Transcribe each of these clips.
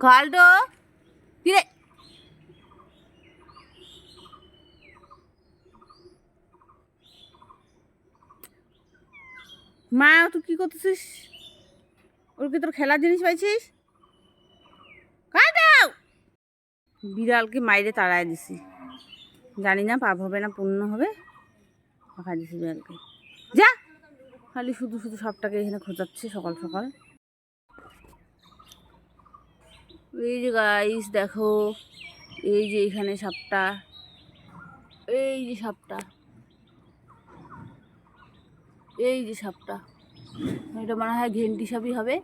কালটো কিরে মা, তুই কি করতেছিস? ওর কি তোর খেলার জিনিস পাইছিস? কাটাও বিড়ালকে মাইরে তাড়ায় দিছি। জানি না, পাপ হবে না পূর্ণ হবে। ফাঁকা দিছি বিড়ালকে। যা! খালি শুধু শুধু সাপটাকে এখানে খোঁজাচ্ছে সকাল সকাল। এই যে গাইস দেখো। এই যে এখানে সাপটা। এই যে সাপটা। এই যে সাপটা। এটা মনে হয় ঘেন্টি সাপই হবে।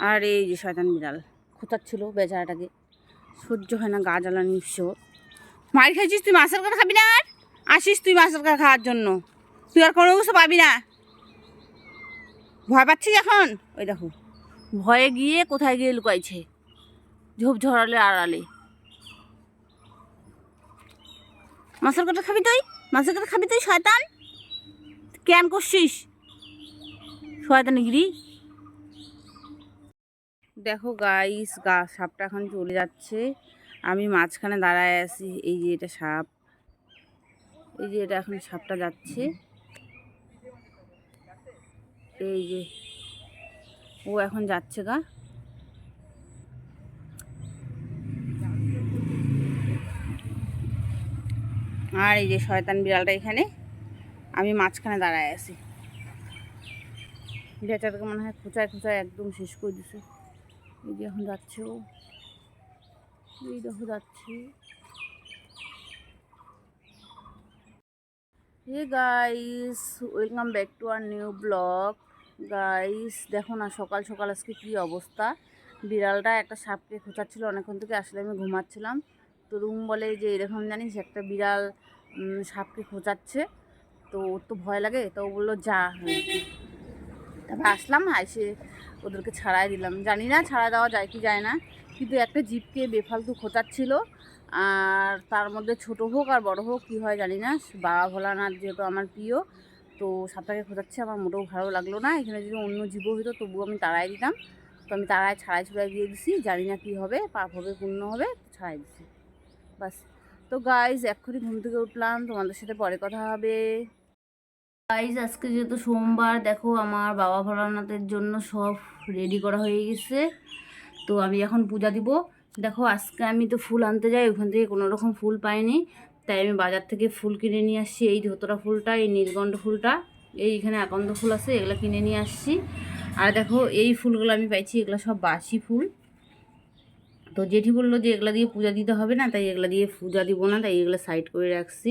আর এই যে শয়তান বিড়াল। খোঁচাচ্ছিল বেচারাটাকে। সহ্য হয় না, গা জ্বালানি উৎস। মার খাইছিস তুই মাছের কাটা খাবি না আসিস তুই মাছের কাটা খাওয়ার জন্য। তুই আর কোনো কিছু পাবি না। ভয় পাচ্ছিস এখন? ওই দেখো। ভয়ে গিয়ে কোথায় গিয়ে লুকাইছে? ঝোপ ঝরালে আড়ালে। মাছের কাটা খাবি তুই? মাছের কাটা খাবি তুই, শয়তান? কেন করছিস? শয়তান গিরি। দেখো গাইস গা, সাপটা এখন চলে যাচ্ছে। আমি মাঝখানে দাঁড়ায় আছি, এই যে এটা সাপ। এই যে এটা এখন সাপটা যাচ্ছে। এই যে ও এখন যাচ্ছে গা। আর এই যে শয়তান বিড়ালটা এখানে, আমি মাঝখানে দাঁড়ায় আছি। বেচাটাকে মনে হয় খোঁচায় খোঁচায় একদম শেষ করে দিছে। এই যে এখন যাচ্ছে ও। এই দেখো যাচ্ছে। Hey guys welcome back to our new blog guys দেখো না, সকাল সকাল আজকে কী অবস্থা? বিড়ালটা একটা সাপকে খোঁচাচ্ছিল, অনেকক্ষণ থেকে আসলে আমি ঘুমাচ্ছিলাম। তো রুম বলে যে, এরকম জানিস, একটা বিড়াল সাপকে খোঁচাচ্ছে। তো ওর তো ভয় লাগে, তো ও বলল, যা তারপর আসলাম, এসে ওদেরকে ছাড়াই দিলাম। জানি না, ছাড়া দেওয়া যায় কি যায় না, কিন্তু একটা জিপকে বেফালতু খোঁচাচ্ছিল। আর তার মধ্যে ছোট হোক আর বড় হোক, কী হয় জানি না। বাবা ভোলানাথ যেহেতু আমার প্রিয় তো সাপটাকে খোঁজাচ্ছে, আমার মোটেও ভালো লাগল না। এখানে যদি অন্য জীবও হতো তবুও আমি তাড়াই দিতাম। তো আমি তাড়ায় ছাড়াই ছড়াই দিয়ে দিছি, জানি না কী হবে, পাপ হবে পূর্ণ হবে ছাড়াই দিছি। বাস। তো গাইজ এক্ষুনি ঘুম থেকে উঠলাম, তোমাদের সাথে পরে কথা হবে। গাইজ আজকে যেহেতু সোমবার, দেখো আমার বাবা ভোলানাথের জন্য সব রেডি করা হয়ে গেছে। তো আমি এখন পূজা দিব। দেখো, আজকে আমি তো ফুল আনতে যাই, ওখান থেকে কোনো রকম ফুল পাইনি। তাই আমি বাজার থেকে ফুল কিনে নিয়ে আসছি। এই ধোতরা ফুলটা, এই নীলকণ্ঠ ফুলটা, এই এখানে আকন্দ ফুল আছে, এগুলো কিনে নিয়ে আসছি। আর দেখো, এই ফুলগুলো আমি পাইছি, এগুলো সব বাসি ফুল। তো জেঠি বলল যে এগুলা দিয়ে পূজা দিতে হবে না, তাই এগুলা দিয়ে পূজা দিব না, তাই এগুলো সাইড করে রাখছি।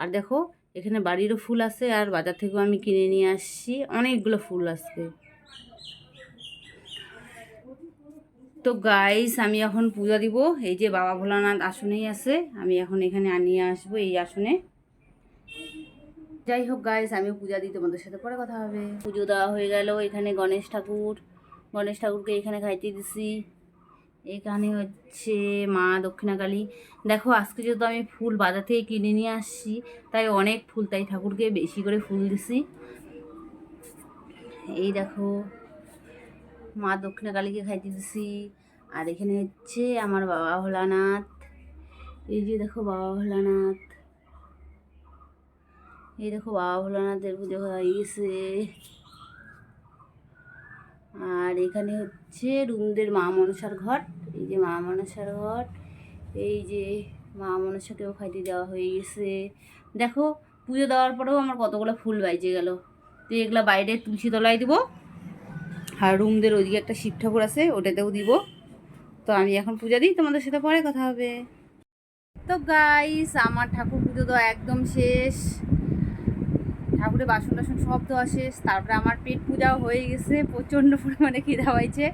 আর দেখো, এখানে বাড়িরও ফুল আছে, আর বাজার থেকেও আমি কিনে নিয়ে আসছি। অনেকগুলো ফুল আসবে তো গাইস আমি এখন পূজা দিব। এই যে বাবা ভোলানাথ আসনেই আছে। আমি এখন এখানে আনিয়ে আসব এই আসনে। যাই হোক গাইস আমি পূজা দিই, তোমাদের সাথে পরে কথা হবে। পুজো দেওয়া হয়ে গেল, এখানে গণেশ ঠাকুর। গণেশ ঠাকুরকে এখানে খাইতে দিছি। এখানে হচ্ছে মা দক্ষিণাকালী। দেখো, আজকে যেহেতু আমি ফুল বাজার থেকে কিনে নিয়ে আসছি, তাই অনেক ফুল তাই ঠাকুরকে বেশি করে ফুল দিছি। এই দেখো মা দক্ষিণাকালীকে খাইতে দিছি। আর এখানে হচ্ছে আমার বাবা ভোলানাথ। এই যে দেখো বাবা ভোলানাথ। এই দেখো বাবা ভোলানাথের পুজো হয়ে গেছে। আর এখানে হচ্ছে রুমদের মা মনসার ঘট। এই যে মা মনসার ঘট। এই যে মা মনসাকেও খাইতে দেওয়া হয়ে গেছে। দেখো পুজো দেওয়ার পরেও আমার কতগুলো ফুল বাইজে গেল। তো এগুলো বাইরে তুলসী তলায় দিব। আর রুমদের ওইদিকে একটা শিব ঠাকুর আছে, ওটাতেও দিব। তো আমি এখন পূজা দিই, তোমাদের সাথে পরে কথা হবে। তো গাইস আমার ঠাকুর পুজো তো একদম শেষ। ঠাকুরের বাসন টাসন সব দেওয়া শেষ। তারপরে আমার পেট পূজাও হয়ে গেছে, প্রচণ্ড পরিমাণে খিদা পাইছে।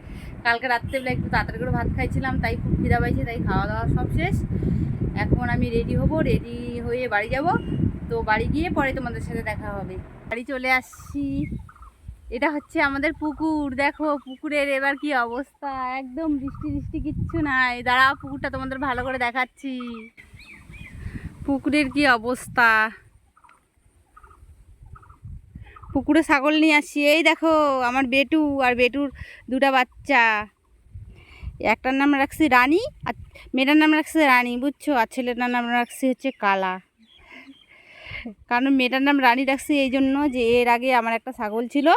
কালকে রাত্রেবেলা একটু তাড়াতাড়ি করে ভাত খাইছিলাম, তাই খুব খিদা পাইছে, তাই খাওয়া দাওয়া সব শেষ। এখন আমি রেডি হব রেডি হয়ে বাড়ি যাব। তো বাড়ি গিয়ে পরে তোমাদের সাথে দেখা হবে। বাড়ি চলে আসছি। এটা হচ্ছে আমাদের পুকুর। দেখো, পুকুরের এবার কি অবস্থা? একদম বৃষ্টি বৃষ্টি, কিচ্ছু নাই। দাঁড়াও, পুকুরটা তোমাদের ভালো করে দেখাচ্ছি। পুকুরের কি অবস্থা? পুকুরে ছাগল নিয়ে আসছি এই দেখো, আমার বেটু আর বেটুর দুটা বাচ্চা। একটার নাম রাখছি রানী আর মেয়েটার নাম রাখছে রানী, বুঝছ? আর ছেলেটার নাম রাখছি হচ্ছে কালা। কারণ মেয়েটার নাম রানী রাখছি এই জন্য যে এর আগে আমার একটা ছাগল ছিল।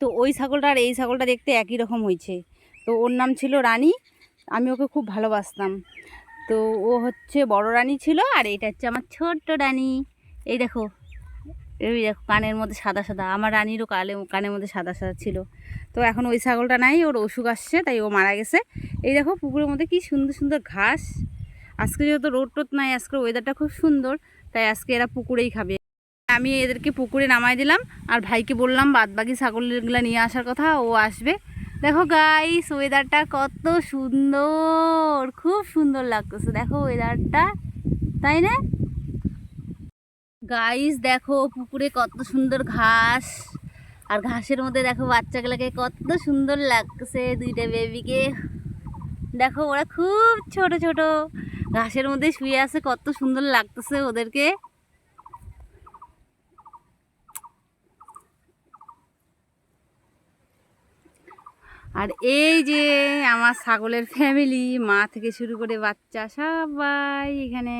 তো ওই ছাগলটা আর এই ছাগলটা দেখতে একই রকম হয়েছে। তো ওর নাম ছিল রানী, আমি ওকে খুব ভালোবাসতাম। তো ও হচ্ছে বড় রানী ছিল আর এটা হচ্ছে আমার ছোট্ট রানী। এই দেখো এই দেখো কানের মধ্যে সাদা সাদা, আমার রানীরও কালে, কানের মধ্যে সাদা সাদা ছিল। তো এখন ওই ছাগলটা নাই, ওর অসুখ আসছে, তাই ও মারা গেছে। এই দেখো পুকুরের মধ্যে কি সুন্দর সুন্দর ঘাস। আজকে যেহেতু রোদ টোদ নাই আজকে ওয়েদারটা খুব সুন্দর, তাই আজকে এরা পুকুরেই খাবে। আমি এদেরকে পুকুরে নামাই দিলাম, আর ভাইকে বললাম, বাদবাকি ছাগলগুলো নিয়ে আসার কথা, ও আসবে। দেখো গাইস ওয়েদারটা কত সুন্দর, খুব সুন্দর লাগতেছে। দেখো ওয়েদারটা তাই না? গাইস দেখো পুকুরে কত সুন্দর ঘাস, আর ঘাসের মধ্যে দেখো বাচ্চাগুলোকে কত সুন্দর লাগছে দুইটা বেবিকে দেখো ওরা খুব ছোট ছোট। ঘাসের মধ্যে শুয়ে আছে, কত সুন্দর লাগতেছে ওদেরকে। আর এই যে আমার ছাগলের ফ্যামিলি মা থেকে শুরু করে বাচ্চা সবাই এখানে।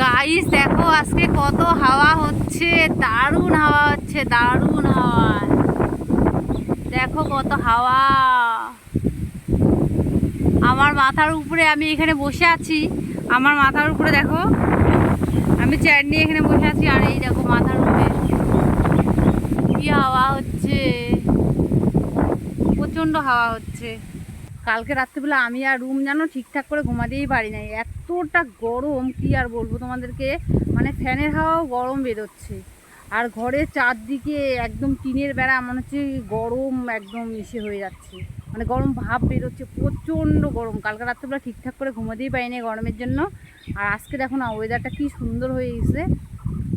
গাইস দেখো আজকে কত হাওয়া হচ্ছে, দারুণ হাওয়া হচ্ছে, দারুণ হাওয়া। দেখো কত হাওয়া। আমার মাথার উপরে আমি এখানে বসে আছি, আমার মাথার উপরে দেখো, আমি চেয়ার নিয়ে এখানে বসে আছি, আর এই দেখো মাথার উপরে কি হাওয়া হচ্ছে প্রচণ্ড হাওয়া হচ্ছে। কালকে রাত্রিবেলা আমি আর রুম জানো ঠিকঠাক করে ঘুমাতেই পারি নাই। এতটা গরম, কি আর বলব তোমাদেরকে? মানে ফ্যানের হাওয়াও গরম বেরোচ্ছে। আর ঘরের চারদিকে একদম টিনের বেড়া, মনে হচ্ছে গরম একদম ইসে হয়ে যাচ্ছে। মানে গরম ভাব বেরোচ্ছে, প্রচণ্ড গরম। কালকে রাত্রিবেলা ঠিকঠাক করে ঘুমাতেই পারিনি গরমের জন্য। আর আজকে দেখো না ওয়েদারটা কি সুন্দর হয়ে গেছে।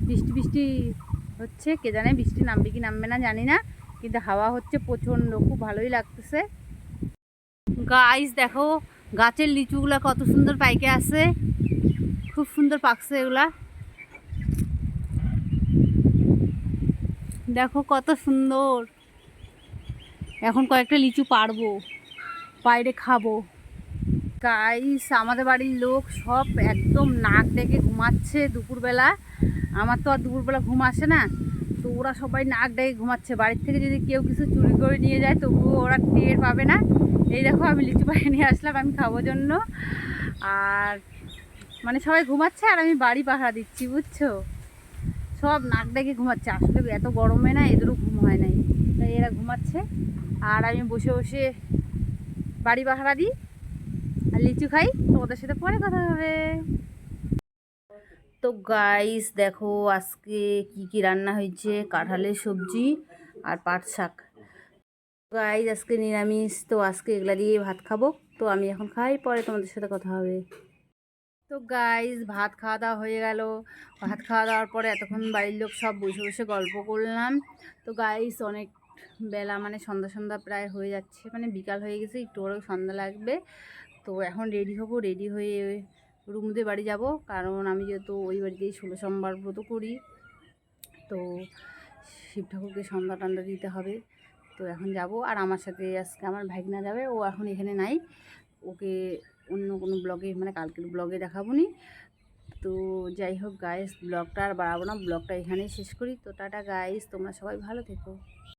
বৃষ্টি বৃষ্টি হচ্ছে, কে জানে বৃষ্টি নামবে কি নামবে না জানি না। কিন্তু হাওয়া হচ্ছে প্রচণ্ড, খুব ভালোই লাগতেছে। গাইস দেখো, গাছের লিচুগুলা কত সুন্দর পাইকে আছে। খুব সুন্দর পাকছে এগুলা। দেখো কত সুন্দর। এখন কয়েকটা লিচু পারব বাইরে খাব। গাইস আমাদের বাড়ির লোক সব একদম নাক ডেকে ঘুমাচ্ছে দুপুরবেলা। আমার তো আর দুপুরবেলা ঘুম আসে না। তো ওরা সবাই নাক ডেকে ঘুমাচ্ছে। বাড়ির থেকে যদি কেউ কিছু চুরি করে নিয়ে যায়, তবুও ওরা টের পাবে না। এই দেখো, আমি লিচু পাড়ে নিয়ে আসলাম, আমি খাব জন্য। আর মানে সবাই ঘুমাচ্ছে আর আমি বাড়ি পাহারা দিচ্ছি, বুঝছ? সব নাক ডেকে ঘুমাচ্ছে। আসলে এত গরমে না, এদেরও ঘুম হয় নাই। তাই এরা ঘুমাচ্ছে। আর আমি বসে বসে বাড়ি পাহারা দিই, আর লিচু খাই। তোমাদের সাথে পরে কথা হবে। তো গাইস দেখো আজকে কি কি রান্না হয়েছে? কাঁঠালের সবজি আর পাট শাক। গাইস আজকে নিরামিষ, তো আজকে এগুলা দিয়ে ভাত খাব। তো আমি এখন খাই, পরে তোমাদের সাথে কথা হবে। তো গাইস ভাত খাওয়া দাওয়া হয়ে গেল। ভাত খাওয়া দাওয়ার পরে এতক্ষণ বাড়ির লোক সব বসে বসে গল্প করলাম। তো গাইস অনেক বেলা মানে সন্ধ্যা সন্ধ্যা প্রায় হয়ে যাচ্ছে। মানে বিকাল হয়ে গেছে, একটু ওরেও সন্ধ্যা লাগবে। তো এখন রেডি হব রেডি হয়ে রুমদের বাড়ি যাব। কারণ আমি যেহেতু ওই বাড়িতেই ষোলো সোমবার ব্রত করি, তো শিব ঠাকুরকে সন্ধ্যা টন্ধা দিতে হবে। তো এখন যাব, আর আমার সাথে আজকে আমার ভাগনা যাবে, ও এখন এখানে নাই। ওকে অন্য কোনো ব্লগে মানে কালকের ব্লগে দেখাবো নি তো যাই হোক গাইস ব্লগটা আর বাড়াবো না ব্লগটা এখানেই শেষ করি। তো টাটা গাইস তোমরা সবাই ভালো থেকো।